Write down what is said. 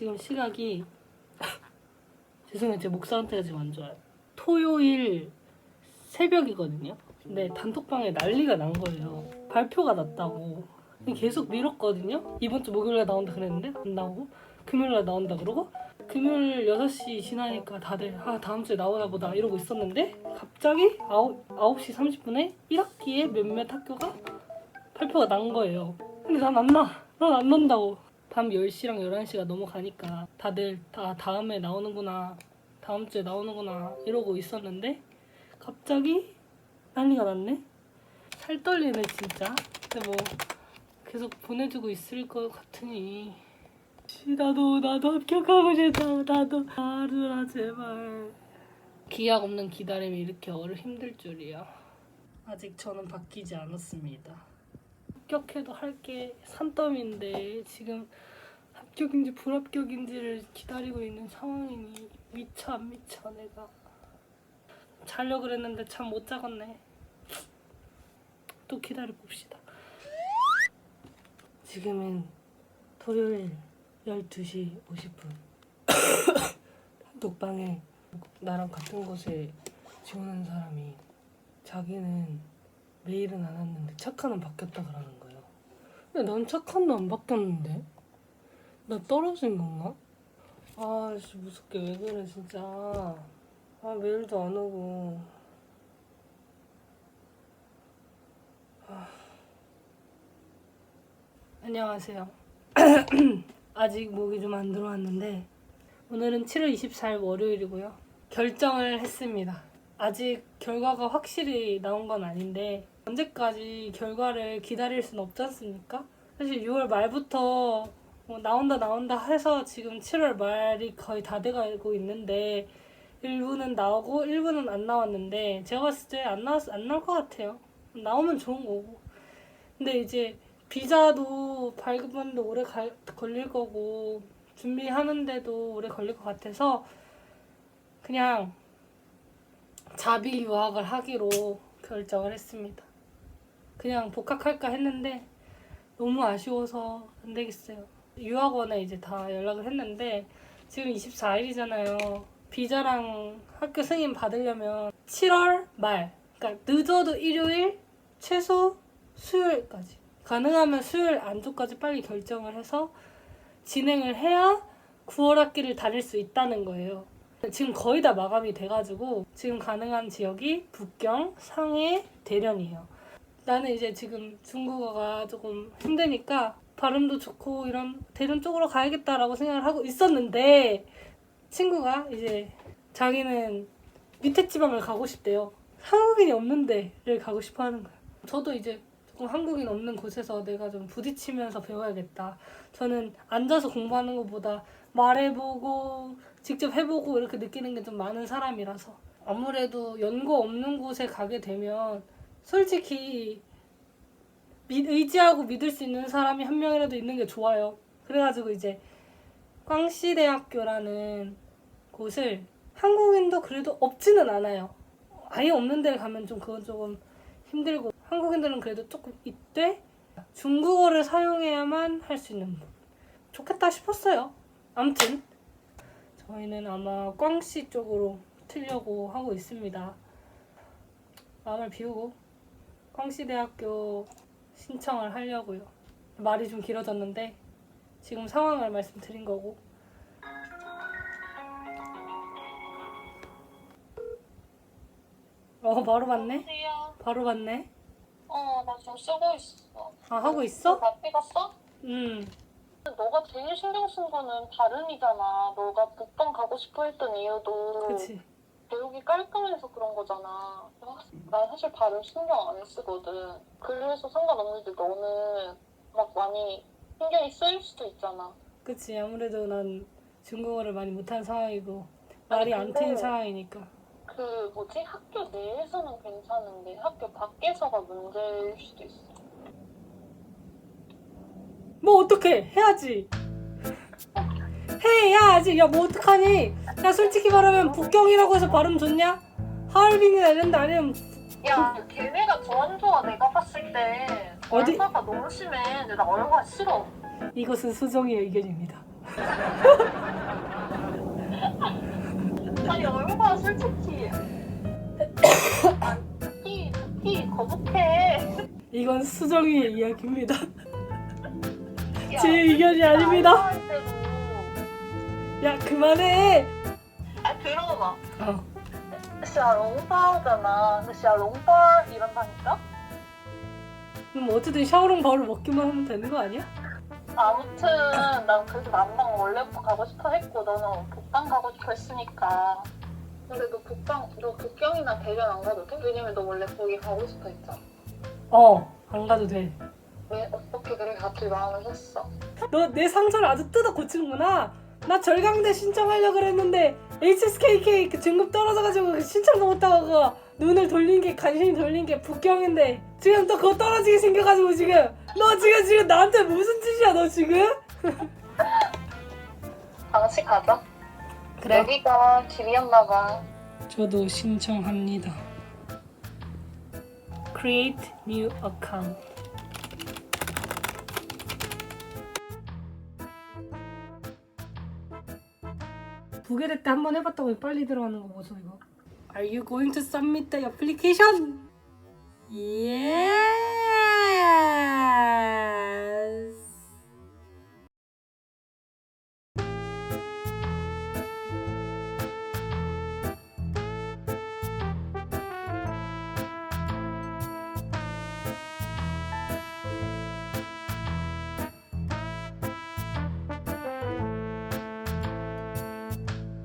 지금 시각이 죄송해요 제 목 상태가 지금 안 좋아요. 토요일 새벽이거든요. 근데 단톡방에 난리가 난 거예요. 발표가 났다고. 계속 미뤘거든요. 이번 주 목요일에 나온다 그랬는데 안 나오고 금요일에 나온다 그러고 금요일 6시 지나니까 다들 아 다음 주에 나오나 보다 이러고 있었는데 갑자기 9, 9시 30분에 1학기에 몇몇 학교가 발표가 난 거예요. 근데 난 안 나. 난 안 난다고. 밤 10시랑 11시가 넘어가니까 다들 다 다음에 나오는구나. 다음 주에 나오는구나. 이러고 있었는데 갑자기 난리가 났네. 살 떨리네 진짜. 근데 뭐 계속 보내주고 있을 것 같으니 씨, 나도 나도 합격하고 싶다. 나도 말을 제발. 기약 없는 기다림이 이렇게 어려 힘들 줄이야. 아직 저는 바뀌지 않았습니다. 합격해도 할 게. 산더미인데 지금 합격인지 불합격인지를 기다리고 있는 상황이니 미쳐 안 미쳐 내가. 자려 그랬는데 참못 자겠네. 또 기다려 봅시다. 지금은 토요일 12시 50분. 단톡방에 나랑 같은 곳에 지원한 사람이 자기는 메일은 안 왔는데 착한은 바뀌었다 그러는 거예요. 근데 난 착한도 안 바뀌었는데? 나 떨어진 건가? 아씨 무섭게 왜 그래 진짜. 아 메일도 안 오고. 아. 안녕하세요. 아직 목이 좀 안 들어왔는데 오늘은 7월 24일 월요일이고요. 결정을 했습니다. 아직 결과가 확실히 나온 건 아닌데 언제까지 결과를 기다릴 수는 없지 않습니까? 사실 6월 말부터 뭐 나온다 나온다 해서 지금 7월 말이 거의 다 돼가고 있는데 일부는 나오고 일부는 안 나왔는데 제가 봤을 때 안 나왔 안 나올 것 같아요. 나오면 좋은 거고. 근데 이제 비자도 발급하는데 오래 갈- 걸릴 거고 준비하는데도 오래 걸릴 것 같아서 그냥 자비 유학을 하기로 결정을 했습니다. 그냥 복학할까 했는데 너무 아쉬워서 안 되겠어요. 유학원에 이제 다 연락을 했는데 지금 24일이잖아요. 비자랑 학교 승인 받으려면 7월 말, 그러니까 늦어도 일요일, 최소 수요일까지. 가능하면 수요일 안쪽까지 빨리 결정을 해서 진행을 해야 9월 학기를 다닐 수 있다는 거예요. 지금 거의 다 마감이 돼가지고 지금 가능한 지역이 북경, 상해, 대련이에요. 나는 이제 지금 중국어가 조금 힘드니까 발음도 좋고 이런 대련 쪽으로 가야겠다라고 생각을 하고 있었는데 친구가 이제 자기는 밑에 지방을 가고 싶대요. 한국인이 없는 데를 가고 싶어 하는 거예요. 저도 이제 조금 한국인 없는 곳에서 내가 좀 부딪히면서 배워야겠다. 저는 앉아서 공부하는 것보다 말해보고 직접 해보고 이렇게 느끼는 게 좀 많은 사람이라서 아무래도 연고 없는 곳에 가게 되면 솔직히 믿- 의지하고 믿을 수 있는 사람이 한 명이라도 있는 게 좋아요. 그래가지고 이제 광시대학교라는 곳을 한국인도 그래도 없지는 않아요. 아예 없는 데를 가면 좀 그건 조금 힘들고 한국인들은 그래도 조금 있대 중국어를 사용해야만 할 수 있는 법. 좋겠다 싶었어요. 아무튼 저희는 아마 꽝씨 쪽으로 틀려고 하고 있습니다. 마음을 비우고 꽝씨 대학교 신청을 하려고요. 말이 좀 길어졌는데 지금 상황을 말씀드린 거고 어 바로 봤네? 안녕하세요. 바로 봤네? 어, 나 지금 쓰고 있어. 아 하고 있어? 바삐 갔어? 음 너가 제일 신경 쓴 거는 발음이잖아. 너가 북방 가고 싶어 했던 이유도 그치 교육이 깔끔해서 그런 거잖아. 난 사실 발음 신경 안 쓰거든. 그래서 상관없는데 너는 막 많이 신경이 쓰일 수도 있잖아. 그치 아무래도 난 중국어를 많이 못한 상황이고 말이 안 근데- 트인 상황이니까 그 뭐지 학교 내에서는 괜찮은데 학교 밖에서가 문제일 수도 있어. 뭐 어떡해 해야지 해야지 야 뭐 어떡하니 야 솔직히 말하면 북경이라고 해서 발음 좋냐? 하얼빈이나 이런 데 아니면 야, 걔네가 더 안 좋아, 내가 봤을 때. 어디- 얼마가 너무 심해. 근데 나 얼마 싫어. 이것은 수정의 의견입니다 아니 얼마나 솔직히 듣기 듣기 거북해. 이건 수정이의 이야기입니다. 야, 제 의견이 아닙니다. 할 때도 야 그만해. 어. 샤롱바오잖아. 근데 샤롱바 이런다니까? 그럼 어쨌든 샤오롱바오를 먹기만 하면 되는 거 아니야? 아무튼 난 그래서 남방 원래부터 가고 싶어 했고 너는 북방 가고 싶어 했으니까 근데 너 북방 너 북경이나 대련 안 가도 돼? 왜냐면 너 원래 거기 가고 싶어 했잖아 어, 안 가도 돼. 왜 어떻게 그렇게 갑자기 마음을 했어? 너 내 상처를 아주 뜯어 고치는구나. 나 절강대 신청하려고 그랬는데 HSKK 그 등급 떨어져가지고 그 신청도 못하고 눈을 돌린 게 관심 돌린 게 북경인데 지금 또 그거 떨어지게 생겨가지고 지금 너 지금 지금 나한테 무슨 짓이야 너 지금? 당시 가자 여기가 길이었나 봐 저도 신청합니다. Create new account. 부계대 때 한 번 해봤다고 빨리 들어가는 거 보소 이거. Are you going to submit the application? Yeah.